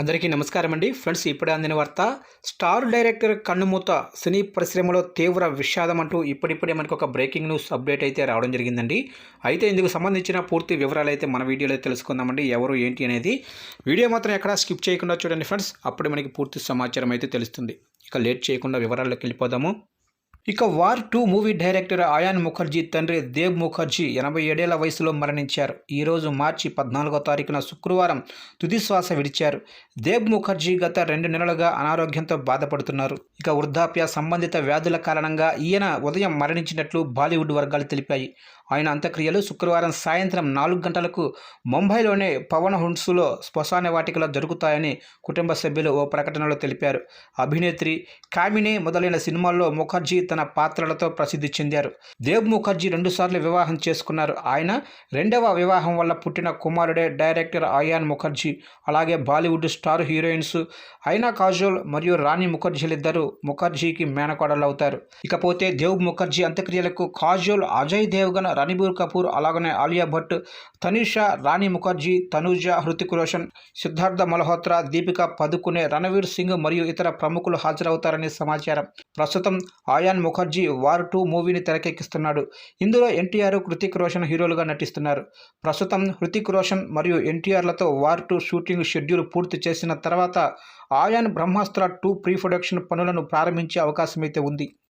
అందరికీ నమస్కారం అండి ఫ్రెండ్స్ ఇప్పుడే అందిన వార్త స్టార్ డైరెక్టర్ కన్నుమూత సినీ పరిశ్రమలో తీవ్ర విషాదం అంటూ ఇప్పుడిప్పుడే మనకు ఒక బ్రేకింగ్ న్యూస్ అప్డేట్ అయితే రావడం జరిగిందండి. అయితే ఇందుకు సంబంధించిన పూర్తి వివరాలు అయితే మన వీడియోలో తెలుసుకుందామండి. ఎవరు ఏంటి అనేది వీడియో మాత్రం ఎక్కడా స్కిప్ చేయకుండా చూడండి ఫ్రెండ్స్. అప్పుడే మనకి పూర్తి సమాచారం అయితే తెలుస్తుంది. ఇక లేట్ చేయకుండా వివరాల్లోకి వెళ్ళిపోదాము. ఇక war two movie director Ayan Mukerji తండ్రి దేవ్ ముఖర్జీ ఎనభై ఏడేళ్ళ వయసులో మరణించారు. ఈరోజు మార్చి పద్నాలుగో తారీఖున శుక్రవారం తుదిశ్వాస విడిచారు. దేవ్ ముఖర్జీ గత రెండు నెలలుగా అనారోగ్యంతో బాధపడుతున్నారు. ఇక వృద్ధాప్య సంబంధిత వ్యాధుల కారణంగా ఈయన ఉదయం మరణించినట్లు బాలీవుడ్ వర్గాలు తెలిపాయి. ఆయన అంత్యక్రియలు శుక్రవారం సాయంత్రం నాలుగు గంటలకు ముంబైలోని పవన్ హున్స్లో శ్మశాన వాటికలో జరుగుతాయని కుటుంబ సభ్యులు ఓ ప్రకటనలో తెలిపారు. అభినేత్రి కామినే మొదలైన సినిమాల్లో ముఖర్జీ తన పాత్రలతో ప్రసిద్ధి చెందారు. దేవ్ ముఖర్జీ రెండుసార్లు వివాహం చేసుకున్నారు. ఆయన రెండవ వివాహం వల్ల పుట్టిన కుమారుడే డైరెక్టర్ ఆయాన్ ముఖర్జీ అలాగే బాలీవుడ్ స్టార్ హీరోయిన్స్ అయినా కాజోల్ మరియు రాణి ముఖర్జీలిద్దరూ ముఖర్జీకి మేనకోడలు అవుతారు ఇకపోతే దేవ్ ముఖర్జీ అంత్యక్రియలకు కాజోల్ అజయ్ దేవ్గన్ రణబీర్ కపూర్ అలాగనే ఆలియా భట్ తనీషా రాణి ముఖర్జీ తనూజ హృతిక్ రోషన్ సిద్ధార్థ మల్హోత్రా దీపిక పదుకునే రణవీర్ సింగ్ మరియు ఇతర ప్రముఖులు హాజరవుతారని సమాచారం. ప్రస్తుతం ఆయాన్ ముఖర్జీ వార్ టూ మూవీని తెరకెక్కిస్తున్నాడు. ఇందులో ఎన్టీఆర్ హృతిక్ రోషన్ హీరోలుగా నటిస్తున్నారు. ప్రస్తుతం హృతిక్ రోషన్ మరియు ఎన్టీఆర్లతో వార్ టూ షూటింగ్ షెడ్యూల్ పూర్తి చేసిన తర్వాత Ayan Brahmastra two pre production పనులను ప్రారంభించే అవకాశమైతే ఉంది.